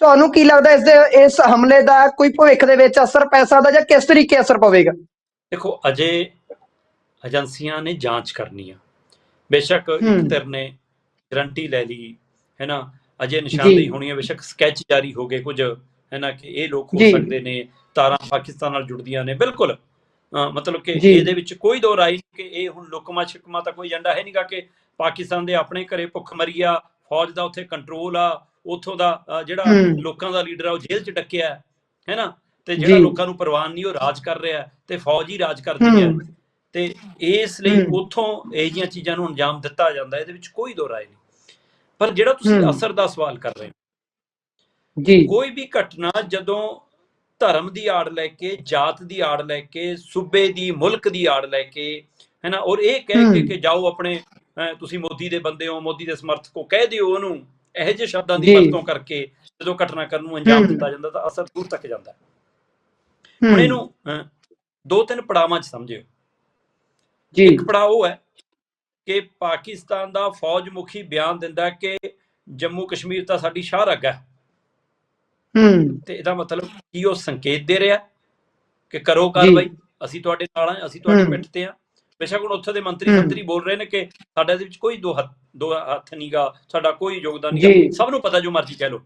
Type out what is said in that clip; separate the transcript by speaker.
Speaker 1: ਤੁਹਾਨੂੰ ਕੀ ਲੱਗਦਾ ਇਸ ਦੇ ਇਸ ਹਮਲੇ ਦਾ ਕੋਈ ਭਵਿੱਖ ਦੇ ਵਿੱਚ ਅਸਰ ਪੈ ਸਕਦਾ ਜਾਂ ਕਿਸ ਤਰੀਕੇ ਅਸਰ ਪਵੇਗਾ?
Speaker 2: ਦੇਖੋ ਅਜੇ ਏਜੰਸੀਆਂ ਨੇ ਜਾਂਚ ਕਰਨੀ ਆ। ਬੇਸ਼ੱਕ। ਇੱਕ ਧਿਰ ਨੇ ਗਰੰਟੀ ਲੈ ਲਈ ਹੈ ਨਾ? ਅਜੇ ਨਿਸ਼ਾਨਦੇਹੀ ਹੋਣੀ ਹੈ ਬੇਸ਼ੱਕ ਸਕੈਚ ਜਾਰੀ ਹੋ ਗਏ ਕੁਝ ਹੈ ਨਾ? ਕਿ ਇਹ ਲੋਕ ਹੋ। ਸਕਦੇ ਨੇ ਤਾਰਾਂ ਪਾਕਿਸਤਾਨ ਨਾਲ ਜੁੜਦੀਆਂ ਨੇ। ਬਿਲਕੁਲ। ਮਤਲਬ ਕਿ। ਇਹਦੇ ਵਿੱਚ ਕੋਈ ਦੋ ਰਾਈ ਨਹੀਂ ਕਿ ਇਹ ਹੁਣ ਲੁਕਮਾ ਛਿਕਮਾ ਤਾਂ ਕੋਈ ਏਜੰਡਾ ਹੈ ਨਹੀਂਗਾ ਕਿ ਪਾਕਿਸਤਾਨ ਦੇ ਆਪਣੇ ਘਰੇ ਭੁੱਖਮਰੀ ਆ ਫੌਜ ਦਾ ਉੱਥੇ ਕੰਟਰੋਲ ਆ ਉਥੋਂ ਦਾ ਜਿਹੜਾ। ਲੋਕਾਂ ਦਾ ਲੀਡਰ ਆ ਉਹ ਜੇਲ੍ਹ 'ਚ ਡੱਕਿਆ ਹੈ ਨਾ ਤੇ ਜਿਹੜਾ। ਲੋਕਾਂ ਨੂੰ ਪ੍ਰਵਾਨ ਨਹੀਂ ਉਹ ਰਾਜ ਕਰ ਰਿਹਾ ਤੇ ਫੌਜ ਹੀ ਰਾਜ ਕਰਦੀ ਹੈ ਤੇ ਇਸ ਲਈ। ਉਥੋਂ ਇਹ ਜੀਆਂ ਚੀਜ਼ਾਂ ਨੂੰ ਅੰਜਾਮ ਦਿੱਤਾ ਜਾਂਦਾ ਇਹਦੇ ਵਿੱਚ ਕੋਈ ਦੋ ਰਾਏ ਨਹੀਂ ਪਰ ਜਿਹੜਾ ਤੁਸੀਂ। ਅਸਰ ਦਾ ਸਵਾਲ ਕਰ ਰਹੇ ਹੋ
Speaker 1: ਜੀ
Speaker 2: ਕੋਈ ਵੀ ਘਟਨਾ ਜਦੋਂ ਧਰਮ ਦੀ ਆੜ ਲੈ ਕੇ ਜਾਤ ਦੀ ਆੜ ਲੈ ਕੇ ਸੂਬੇ ਦੀ ਮੁਲਕ ਦੀ ਆੜ ਲੈ ਕੇ ਹੈ ਨਾ ਔਰ ਇਹ ਕਹਿ ਕੇ। ਕਿ ਜਾਓ ਆਪਣੇ ਤੁਸੀਂ ਮੋਦੀ ਦੇ ਬੰਦੇ ਹੋ ਮੋਦੀ ਦੇ ਸਮਰਥਕ ਹੋ ਕਹਿ ਦਿਓ ਉਹਨੂੰ ਇਹੋ ਜਿਹੇ ਸ਼ਬਦਾਂ ਦੀ। ਵਰਤੋਂ ਕਰਕੇ ਜਦੋਂ ਘਟਨਾਕ੍ਰਮ ਨੂੰ ਅੰਜਾਮ। ਦਿੱਤਾ ਜਾਂਦਾ ਤਾਂ ਅਸਰ ਦੂਰ ਤੱਕ ਜਾਂਦਾ। ਹੁਣ ਇਹਨੂੰ ਦੋ ਤਿੰਨ ਪੜਾਵਾਂ 'ਚ ਸਮਝਿਓ
Speaker 1: ਜੀ
Speaker 2: ਇੱਕ ਪੜਾਅ ਉਹ ਹੈ ਕਿ ਪਾਕਿਸਤਾਨ ਦਾ ਫੌਜ ਮੁਖੀ ਬਿਆਨ ਦਿੰਦਾ ਕਿ ਜੰਮੂ ਕਸ਼ਮੀਰ ਤਾਂ ਸਾਡੀ ਸ਼ਾਹ ਰੱਗ ਹੈ
Speaker 1: ਹੂੰ
Speaker 2: ਤੇ ਇਹਦਾ ਮਤਲਬ ਕੀ ਉਹ ਸੰਕੇਤ ਦੇ ਰਿਹਾ ਕਿ ਕਰੋ ਕਾਰਵਾਈ ਅਸੀਂ ਤੁਹਾਡੇ ਨਾਲ ਹਾਂ ਅਸੀਂ ਤੁਹਾਡੇ। ਪਿੱਠ ਤੇ ਹਾਂ ਬੇਸ਼ੱਕ ਹੁਣ ਉੱਥੇ ਦੇ ਮੰਤਰੀ। ਮੰਤਰੀ ਬੋਲ ਰਹੇ ਨੇ ਕਿ ਸਾਡੇ ਦੇ ਵਿੱਚ ਕੋਈ ਦੋ ਹੱਥ ਦੋ ਹੱਥ ਨਹੀਂਗਾ ਸਾਡਾ ਕੋਈ ਯੋਗਦਾਨ
Speaker 1: ਜੀ।
Speaker 2: ਨਹੀਂਗਾ ਸਭ ਨੂੰ ਪਤਾ ਜੋ ਮਰਜ਼ੀ ਕਹਿ ਲੋ